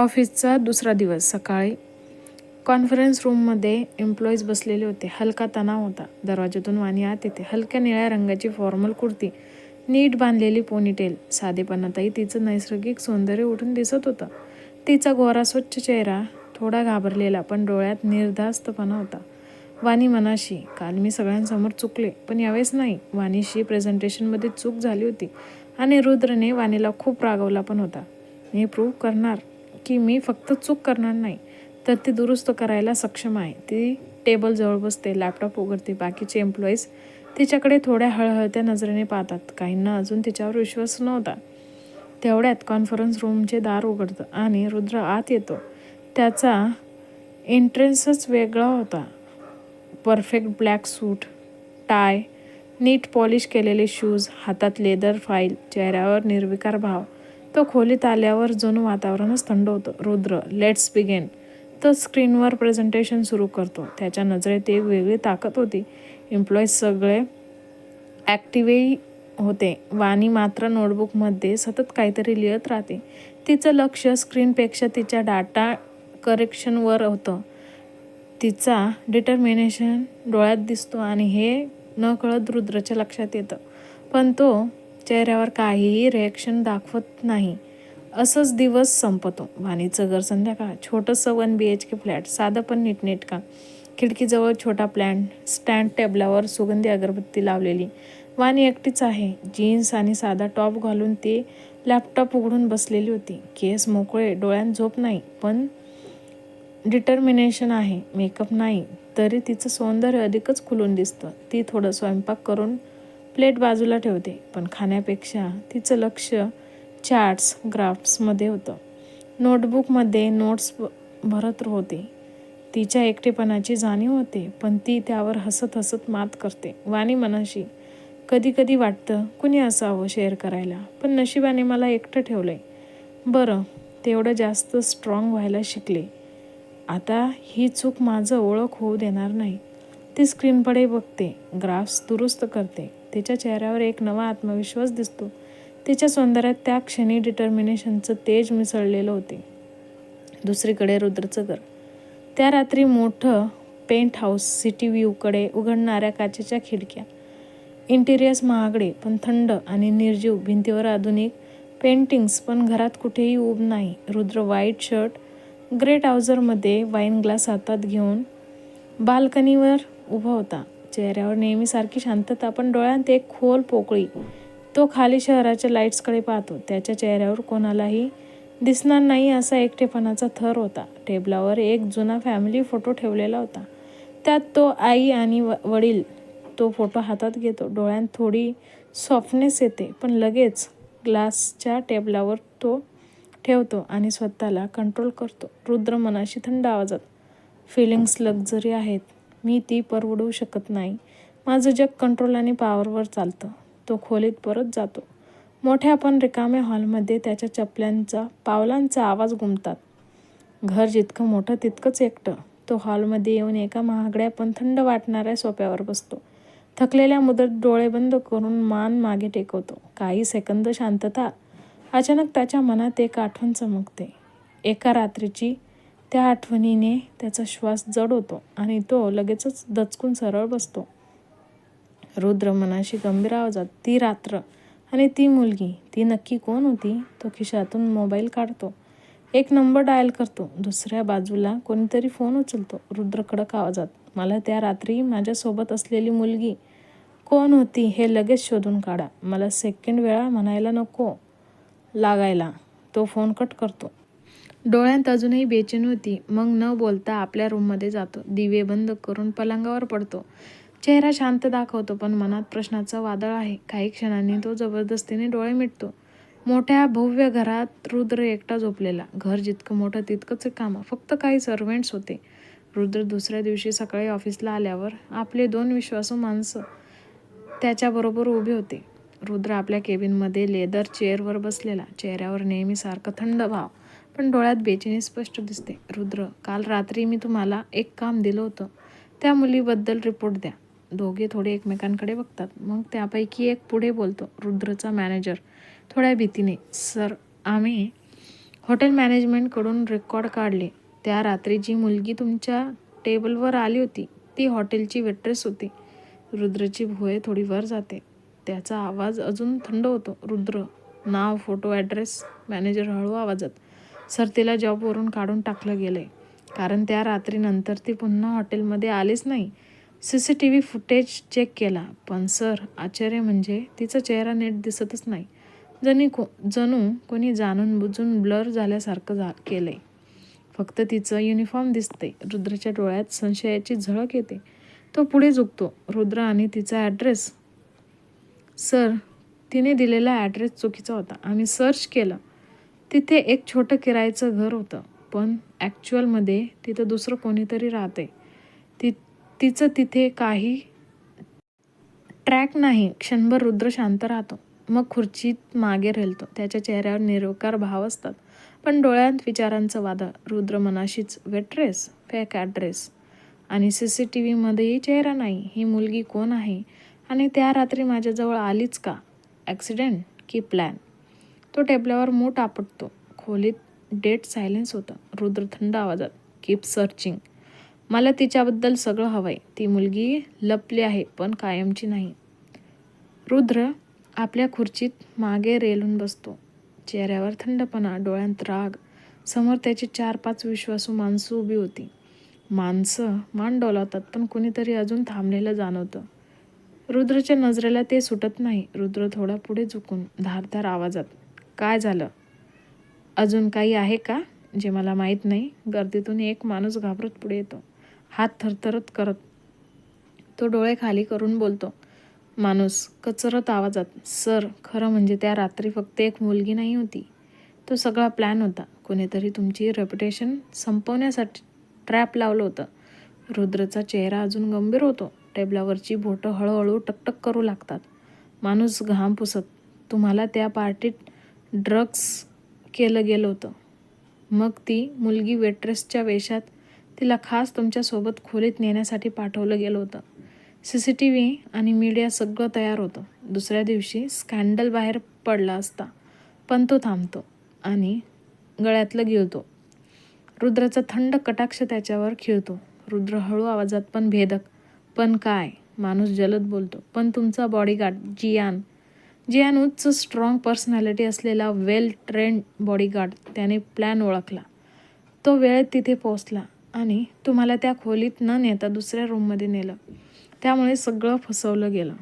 ऑफिसचा दुसरा दिवस सकाळी. कॉन्फरन्स रूममध्ये एम्प्लॉईज बसलेले होते. हलका तणाव होता. दरवाजातून वाणी आत येते. हलक्या निळ्या रंगाची फॉर्मल कुर्ती नीट बांधलेली पोनीटेल. साधेपणातही तिचं नैसर्गिक सौंदर्य उठून दिसत होतं. तिचा गोरा स्वच्छ चेहरा थोडा घाबरलेला पण डोळ्यात निर्धास्तपणा होता. वाणी मनाशी काल मी सगळ्यांसमोर चुकले पण यावेळेस नाही. वाणीशी प्रेझेंटेशनमध्ये चूक झाली होती आणि रुद्रने वाणीला खूप रागवला पण होता. मी प्रूव्ह करणार. की मी फक्त चूक करणार नाही तर ती दुरुस्त करायला सक्षम आहे. ती टेबलजवळ बसते लॅपटॉप उघडते बाकीचे एम्प्लॉईज तिच्याकडे थोड्या हळहळत्या नजरेने पाहतात. काहींना अजून तिच्यावर विश्वास नव्हता. तेवढ्यात कॉन्फरन्स रूमचे दार उघडतं आणि रुद्र आत येतो. त्याचा एंट्रन्सच वेगळा होता. परफेक्ट ब्लॅक सूट टाय नीट पॉलिश केलेले शूज हातात लेदर फाईल चेहऱ्यावर निर्विकार भाव. तो खोलीत आल्यावर जणू वातावरणच थंड होतं. रुद्र लेट्स बिगेन तो स्क्रीनवर प्रेझेंटेशन सुरू करतो. त्याच्या नजरेत एक वेगळी ताकद होती. एम्प्लॉईज सगळे ॲक्टिव्हही होते. वाणी मात्र नोटबुकमध्ये सतत काहीतरी लिहित राहते. तिचं लक्ष स्क्रीनपेक्षा तिच्या डाटा करेक्शनवर होतं. तिचा डिटर्मिनेशन डोळ्यात दिसतो आणि हे न कळत रुद्रच्या लक्षात येतं. पण तो चेहऱ्यावर काहीही रिॲक्शन दाखवत नाही. असंच दिवस संपतो. वाणीचं घर संध्याकाळ. छोटंसं one B H K flat साधं पण नीटनेटका खिडकीजवळ छोटा प्लॅन स्टँड टेबलावर सुगंधी अगरबत्ती लावलेली. वाणी एकटीच आहे. जीन्स आणि साधा टॉप घालून ती लॅपटॉप उघडून बसलेली होती. केस मोकळे डोळ्यांत झोप नाही. पण डिटर्मिनेशन आहे. मेकअप नाही. तरी तिचं सौंदर्य अधिकच खुलून दिसतं. ती थोडं स्वयंपाक करून प्लेट बाजूला ठेवते. पण खाण्यापेक्षा तिचं लक्ष चार्ट्स ग्राफ्समध्ये होतं. नोटबुकमध्ये नोट्स भरत होते. तिच्या एकटेपणाची जाणीव होते पण ती त्यावर हसत हसत मात करते. वाणी मनाशी कधी कधी वाटतं कुणी असावं शेअर करायला पण नशिबाने मला एकटं ठेवलं आहे बरं. तेवढं जास्त स्ट्रॉंग व्हायला शिकले. आता ही चूक माझं ओळख होऊ देणार नाही. ती स्क्रीनकडे बघते. ग्राफ्स दुरुस्त करते. तिच्या चेहऱ्यावर एक नवा आत्मविश्वास दिसतो. तिच्या सौंदर्यात त्या क्षणी डिटर्मिनेशनचं तेज मिसळलेलं होते. दुसरीकडे रुद्रचं घर. त्या रात्री मोठं पेंट हाऊस सिटी व्ह्यूकडे उघडणाऱ्या काचेच्या खिडक्या. इंटिरियर्स महागडे पण थंड आणि निर्जीव भिंतीवर आधुनिक पेंटिंग्स पण घरात कुठेही उब नाही. रुद्र व्हाईट शर्ट ग्रे ट्राउझरमध्ये वाईन ग्लास हातात घेऊन बाल्कनीवर उभा होता. चेहऱ्यावर नेहमीसारखी शांतता पण डोळ्यांत एक खोल पोकळी. तो खाली शहराच्या लाईट्सकडे पाहतो. त्याच्या चेहऱ्यावर कोणालाही दिसणार नाही असा एकटेपणाचा थर होता. टेबलावर एक जुना फॅमिली फोटो ठेवलेला होता. त्यात तो आई आणि वडील. तो फोटो हातात घेतो. डोळ्यांत थोडी सॉफ्टनेस येते पण लगेच ग्लासच्या टेबलावर तो ठेवतो आणि स्वतःला कंट्रोल करतो. रुद्र मनाशी थंड आवाजात. फिलिंग्स लक्झरी आहेत. मी ती परवडू शकत नाही. माझं जग कंट्रोल आणि पॉवरवर चालतं. तो खोलीत परत जातो. मोठ्या पण रिकाम्या हॉलमध्ये त्याच्या चपल्यांचा पावलांचा आवाज घुमतात घर जितकं मोठं तितकंच एकटं. तो हॉलमध्ये येऊन एका महागड्या पण थंड वाटणाऱ्या सोप्यावर बसतो. थकलेल्या मुदत डोळे बंद करून मान मागे टेकवतो. काही सेकंद शांतता. अचानक त्याच्या मनात एक आठवण चमकते. एका रात्रीची त्या आठवणीने त्याचा श्वास जड होतो आणि तो लगेचच दचकून सरळ बसतो. रुद्र मनाशी गंभीर आवाजात ती रात्र आणि ती मुलगी ती नक्की कोण होती? तो खिशातून मोबाईल काढतो. एक नंबर डायल करतो. दुसऱ्या बाजूला कोणीतरी फोन उचलतो. रुद्र कडक आवाजात मला त्या रात्री माझ्यासोबत असलेली मुलगी कोण होती हे लगेच शोधून काढा. मला सेकंड वेळा म्हणायला नको लागायला. तो फोन कट करतो. डोळ्यांत अजूनही बेचैन होती. मग न बोलता आपल्या रूममध्ये जातो. दिवे बंद करून पलंगावर पडतो. चेहरा शांत दाखवतो पण मनात प्रश्नाचं वादळ आहे. काही क्षणांनी तो जबरदस्तीने डोळे मिटतो. मोठ्या भव्य घरात रुद्र एकटा झोपलेला. घर जितकं मोठं तितकंच कामं फक्त काही सर्वेंट्स होते. रुद्र दुसऱ्या दिवशी सकाळी ऑफिसला आल्यावर आपले दोन विश्वासू माणसं त्याच्याबरोबर उभे होते. रुद्र आपल्या केबिनमध्ये लेदर चेअरवर बसलेला. चेहऱ्यावर नेहमीसारखं थंड भाव. पण डोळ्यात बेचैनी स्पष्ट दिसते. रुद्र काल रात्री मी तुम्हाला एक काम दिलं होतं. त्या मुलीबद्दल रिपोर्ट द्या. दोघे थोडे एकमेकांकडे बघतात. मग त्यापैकी एक पुढे बोलतो रुद्रचा मॅनेजर. थोड्या भीतीने सर आम्ही हॉटेल मॅनेजमेंटकडून रेकॉर्ड काढले. त्या रात्री जी मुलगी तुमच्या टेबलवर आली होती ती हॉटेलची वेट्रेस होती. रुद्रची भुये थोडी वर जाते. त्याचा आवाज अजून थंड होतो. रुद्र नाव फोटो ॲड्रेस मॅनेजर हळू आवाजात. सर तिला जॉबवरून काढून टाकलं गेलंय. कारण त्या रात्रीनंतर ती पुन्हा हॉटेलमध्ये आलीच नाही. C C T V footage check केला. पण सर आश्चर्य म्हणजे तिचा चेहरा नीट दिसतच नाही. जणी को जणू कोणी जाणून बुजून ब्लर झाल्यासारखं झा केलंय. फक्त तिचं युनिफॉर्म दिसते रुद्रच्या डोळ्यात संशयाची झळक येते. तो पुढे झुकतो. रुद्र आणि तिचा ॲड्रेस सर तिने दिलेला ॲड्रेस चुकीचा होता. आम्ही सर्च केलं. तिथे एक छोटं किरायचं घर होतं. पण ॲक्च्युअलमध्ये तिथं दुसरं कोणीतरी राहते ती तिचं तिथे काही ट्रॅक नाही. क्षणभर रुद्र शांत राहतो. मग खुर्चीत मागे रेलतो. त्याच्या चेहऱ्यावर निरोकार भाव असतात. पण डोळ्यात विचारांचं वादळ. रुद्र मनाशीच वेट्रेस फेक ॲड्रेस आणि सी सी टी व्हीमध्येही चेहरा नाही. ही मुलगी कोण आहे? आणि त्या रात्री माझ्याजवळ आलीच का? ॲक्सिडेंट की प्लॅन तो टेबलावर मूठ आपटतो. खोलीत डेट सायलेन्स होतं. रुद्र थंड आवाजात कीप सर्चिंग मला तिच्याबद्दल सगळं हवं आहे ती मुलगी लपली आहे पण कायमची नाही. रुद्र आपल्या खुर्चीत मागे रेलून बसतो. चेहऱ्यावर थंडपणा डोळ्यांत राग. समोर त्याची चार पाच विश्वासू माणसं उभी होती. माणसं मान डोलावतात पण कुणीतरी अजून थांबलेलं जाणवतं. रुद्रच्या नजरेला ते सुटत नाही. रुद्र थोडा पुढे झुकून धारधार आवाजात काय झालं? अजून काही आहे का जे मला माहीत नाही? गर्दीतून एक माणूस घाबरत पुढे येतो. हात थरथरत करत तो डोळे खाली करून बोलतो माणूस कचरत आवाजात सर खरं म्हणजे त्या रात्री फक्त एक मुलगी नाही होती. तो सगळा प्लॅन होता. कोणीतरी तुमची रेप्युटेशन संपवण्यासाठी ट्रॅप लावलं होतं. रुद्रचा चेहरा अजून गंभीर होतो. टेबलावरची बोटं हळूहळू टकटक करू लागतात. माणूस घाम पुसत तुम्हाला त्या पार्टीत ड्रग्स केलं गेलं होतं. मग ती मुलगी वेट्रेसच्या वेशात तिला खास तुमच्यासोबत खोलीत नेण्यासाठी पाठवलं गेलं होतं. सी सी टी व्ही आणि मीडिया सगळं तयार होतं. दुसऱ्या दिवशी स्कॅन्डल बाहेर पडला असता. पण तो थांबतो आणि गळ्यातलं गिळतो. रुद्राचा थंड कटाक्ष त्याच्यावर खिळतो. रुद्र हळू आवाजात पण भेदक पण काय? माणूस जलद बोलतो. पण तुमचा बॉडीगार्ड जियान जियान उच्च स्ट्रॉंग पर्सनॅलिटी असलेला वेल ट्रेंड बॉडीगार्ड त्याने प्लॅन ओळखला. तो वेळेत तिथे पोहोचला आणि तुम्हाला त्या खोलीत न नेता दुसऱ्या रूममध्ये नेलं. त्यामुळे सगळं फसवलं गेलं.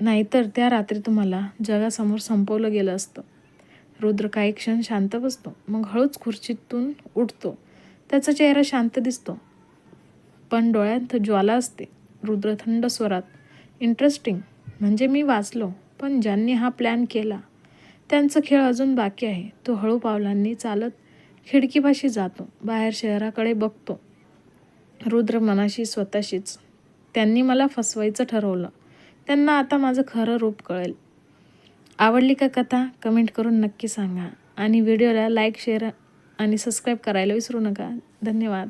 नाहीतर त्या रात्री तुम्हाला जगासमोर संपवलं गेलं असतं. रुद्र काही क्षण शांत बसतो मग हळूच खुर्चीतून उठतो. त्याचा चेहरा शांत दिसतो. पण डोळ्यात ज्वाला असते. रुद्र थंड स्वरात इंटरेस्टिंग म्हणजे मी वाचलो पण ज्यांनी हा प्लॅन केला त्यांचं खेळ अजून बाकी आहे. तो हळू पावलांनी चालत खिडकीपाशी जातो बाहेर शहराकडे बघतो. रुद्र मनाशी स्वतःशीच. त्यांनी मला फसवायचं ठरवलं. त्यांना आता माझं खरं रूप कळेल. आवडली का कथा? कमेंट करून नक्की सांगा. आणि व्हिडिओला लाईक शेअर आणि सबस्क्राईब करायला विसरू नका. धन्यवाद.